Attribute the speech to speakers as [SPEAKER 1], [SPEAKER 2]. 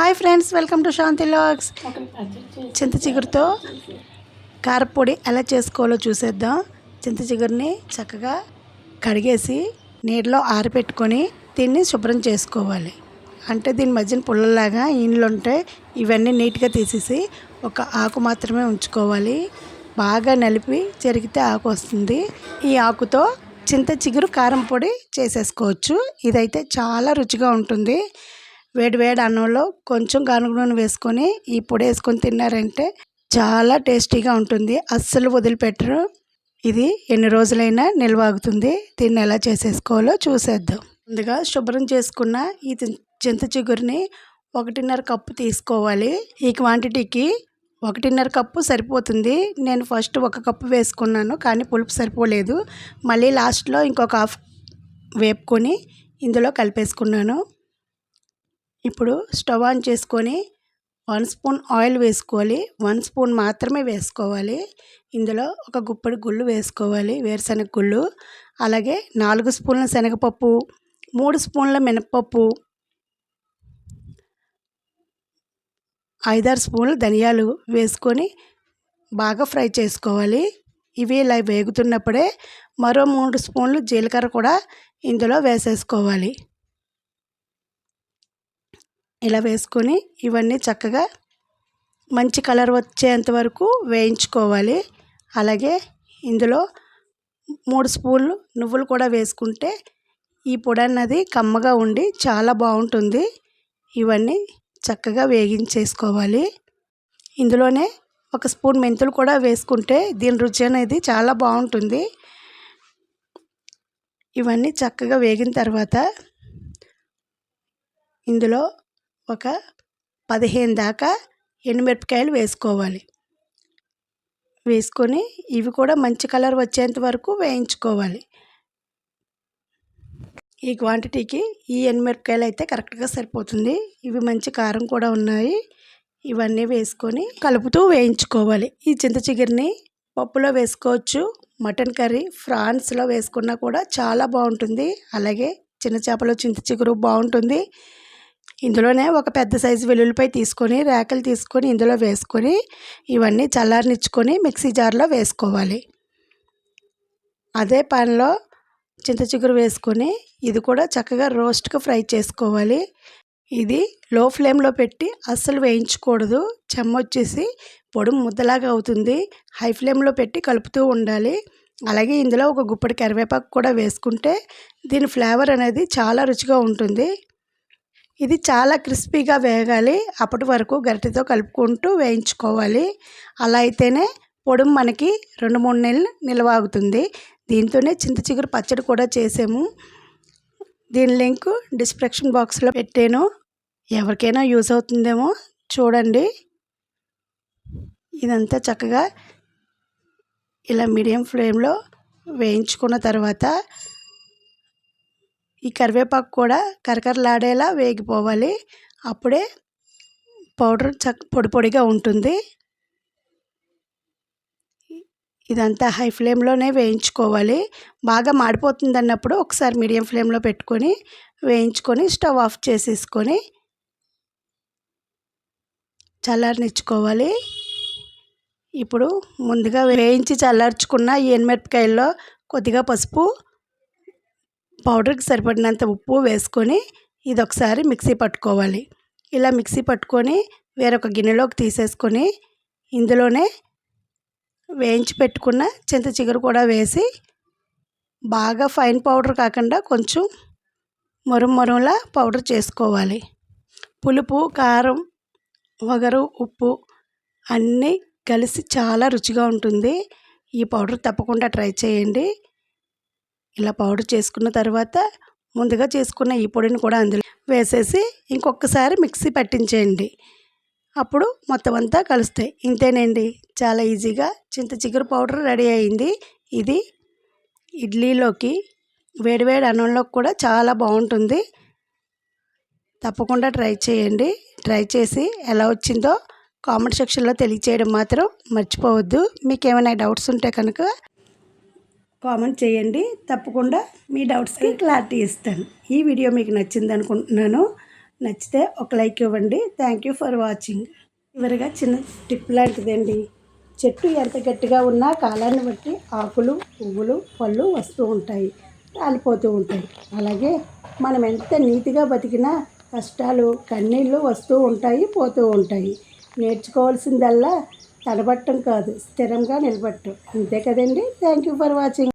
[SPEAKER 1] Hi friends welcome to Shanti logs చింత చిగురుతో కారపొడి ఎలా చేసుకోవాలో చూసేద్దాం. చింత చిగురిని చక్కగా కడిగేసి నీటిలో ఆరబెట్టుకొని దీన్ని శుభ్రం చేసుకోవాలి. అంటే దీని మధ్యన పుల్లలాగా ఇండ్లు ఉంటాయి ఇవన్నీ నీట్గా తీసేసి ఒక ఆకు మాత్రమే ఉంచుకోవాలి. బాగా నలిపి చెరిగితే ఆకు వస్తుంది. ఈ ఆకుతో చింత చిగురు కారం పొడి చేసేసుకోవచ్చు. ఇదైతే చాలా రుచిగా ఉంటుంది. వేడి వేడి అన్నంలో కొంచెం గానుగ నూనె వేసుకొని ఈ పొడి వేసుకొని తిన్నారంటే చాలా టేస్టీగా ఉంటుంది. అస్సలు వదిలిపెట్టరు. ఇది ఎన్ని రోజులైనా నిల్వ ఆగుతుంది దీన్ని ఎలా చేసేసుకోవాలో చూసేద్దాం. ముందుగా శుభ్రం చేసుకున్న ఈ చింత చిగురిని ఒకటిన్నర కప్పు తీసుకోవాలి. ఈ క్వాంటిటీకి ఒకటిన్నర కప్పు సరిపోతుంది. నేను ఫస్ట్ ఒక కప్పు వేసుకున్నాను కానీ పులుపు సరిపోలేదు. మళ్ళీ లాస్ట్లో ఇంకొక హాఫ్ వేపుకొని ఇందులో కలిపేసుకున్నాను. ఇప్పుడు స్టవ్ ఆన్ చేసుకొని వన్ స్పూన్ ఆయిల్ వేసుకోవాలి. వన్ స్పూన్ మాత్రమే వేసుకోవాలి. ఇందులో ఒక గుప్పడి గుళ్ళు వేసుకోవాలి. వేరుశనగ గుళ్ళు. అలాగే నాలుగు స్పూన్ల శనగపప్పు మూడు స్పూన్ల మినపప్పు ఐదారు స్పూన్లు ధనియాలు వేసుకొని బాగా ఫ్రై చేసుకోవాలి. ఇవి ఇలా వేగుతున్నప్పుడే మరో మూడు స్పూన్లు జీలకర్ర కూడా ఇందులో వేసేసుకోవాలి. ఇలా వేసుకొని ఇవన్నీ చక్కగా మంచి కలర్ వచ్చేంత వరకు వేయించుకోవాలి. అలాగే ఇందులో మూడు స్పూన్లు నువ్వులు కూడా వేసుకుంటే ఈ పొడి అన్నది కమ్మగా ఉండి చాలా బాగుంటుంది. ఇవన్నీ చక్కగా వేగించేసుకోవాలి. ఇందులోనే ఒక స్పూన్ మెంతులు కూడా వేసుకుంటే దీని రుచి అనేది చాలా బాగుంటుంది. ఇవన్నీ చక్కగా వేగిన తర్వాత ఇందులో ఒక పదిహేను దాకా ఎండుమిరపకాయలు వేసుకోవాలి. వేసుకొని ఇవి కూడా మంచి కలర్ వచ్చేంత వరకు వేయించుకోవాలి. ఈ క్వాంటిటీకి ఈ ఎండుమిరపకాయలు అయితే కరెక్ట్గా సరిపోతుంది. ఇవి మంచి కారం కూడా ఉన్నాయి. ఇవన్నీ వేసుకొని కలుపుతూ వేయించుకోవాలి. ఈ చింత చిగురిని పప్పులో వేసుకోవచ్చు మటన్ కర్రీ ఫ్రాన్స్లో వేసుకున్నా కూడా చాలా బాగుంటుంది. అలాగే చిన్న చేపలో చింత చిగురు బాగుంటుంది. ఇందులోనే ఒక పెద్ద సైజు వెల్లుల్లిపై తీసుకొని రేకలు తీసుకొని ఇందులో వేసుకొని ఇవన్నీ చల్లారనిచ్చుకొని మిక్సీ జార్లో వేసుకోవాలి. అదే పాన్లో చింత చిగురు వేసుకొని ఇది కూడా చక్కగా రోస్ట్గా ఫ్రై చేసుకోవాలి. ఇది లో ఫ్లేమ్లో పెట్టి అస్సలు వేయించకూడదు. చెమ్మ వచ్చేసి పొడి ముద్దలాగా అవుతుంది. హై ఫ్లేమ్లో పెట్టి కలుపుతూ ఉండాలి. అలాగే ఇందులో ఒక గుప్పడి కరివేపాకు కూడా వేసుకుంటే దీని ఫ్లేవర్ అనేది చాలా రుచిగా ఉంటుంది. ఇది చాలా క్రిస్పీగా వేగాలి. అప్పటి వరకు గరిటెతో కలుపుకుంటూ వేయించుకోవాలి. అలా అయితేనే పొడుము మనకి రెండు మూడు నెలలు నిలవాగుతుంది దీంతోనే చింత చిగురు పచ్చడి కూడా చేసాము. దీని లింక్ డిస్క్రిప్షన్ బాక్స్లో పెట్టాను. ఎవరికైనా యూస్ అవుతుందేమో చూడండి. ఇదంతా చక్కగా ఇలా మీడియం ఫ్లేమ్లో వేయించుకున్న తర్వాత ఈ కరివేపాకు కూడా కరకరలాడేలా వేగిపోవాలి. అప్పుడే పౌడర్ చక్ పొడి పొడిగా ఉంటుంది. ఇదంతా హై ఫ్లేమ్లోనే వేయించుకోవాలి. బాగా మాడిపోతుంది అన్నప్పుడు ఒకసారి మీడియం ఫ్లేమ్లో పెట్టుకొని వేయించుకొని స్టవ్ ఆఫ్ చేసేసుకొని చల్లారనిచ్చుకోవాలి. ఇప్పుడు ముందుగా వేయించి చల్లార్చుకున్న ఈ ఎనిమిరపకాయల్లో కొద్దిగా పసుపు పౌడర్కి సరిపడినంత ఉప్పు వేసుకొని ఇది ఒకసారి మిక్సీ పట్టుకోవాలి. ఇలా మిక్సీ పట్టుకొని వేరొక గిన్నెలోకి తీసేసుకొని ఇందులోనే వేయించి పెట్టుకున్న చింత చిగురు కూడా వేసి బాగా ఫైన్ పౌడర్ కాకుండా కొంచెం మొరం మొరంలా పౌడర్ చేసుకోవాలి. పులుపు కారం వగరు ఉప్పు అన్నీ కలిసి చాలా రుచిగా ఉంటుంది. ఈ పౌడర్ తప్పకుండా ట్రై చేయండి. ఇలా పౌడర్ చేసుకున్న తర్వాత ముందుగా చేసుకున్న ఈ పొడిని కూడా అందులో వేసేసి ఇంకొకసారి మిక్సీ పట్టించేయండి. అప్పుడు మొత్తం అంతా కలుస్తాయి. ఇంతేనండి. చాలా ఈజీగా చింత చిగురు పౌడర్ రెడీ అయింది. ఇది ఇడ్లీలోకి వేడివేడి అన్నంలోకి కూడా చాలా బాగుంటుంది. తప్పకుండా ట్రై చేయండి. ట్రై చేసి ఎలా వచ్చిందో కామెంట్ సెక్షన్లో తెలియచేయడం మాత్రం మర్చిపోవద్దు. మీకు ఏమైనా డౌట్స్ ఉంటే కనుక కామెంట్ చేయండి. తప్పకుండా మీ డౌట్స్కి క్లారిటీ ఇస్తాను. ఈ వీడియో మీకు నచ్చింది అనుకుంటున్నాను. నచ్చితే ఒక లైక్ ఇవ్వండి. థ్యాంక్ యూ ఫర్ వాచింగ్ చివరిగా చిన్న టిప్ లాంటిదండి. చెట్టు ఎంత గట్టిగా ఉన్నా కాలాన్ని బట్టి ఆకులు పువ్వులు పళ్ళు వస్తూ ఉంటాయి. రాలిపోతూ ఉంటాయి. అలాగే మనం ఎంత నీతిగా బతికినా కష్టాలు కన్నీళ్ళు వస్తూ ఉంటాయి పోతూ ఉంటాయి. నేర్చుకోవాల్సిందల్లా తడబట్టం కాదు స్థిరంగా నిలబట్టం. అంతే కదండి? Thank you for watching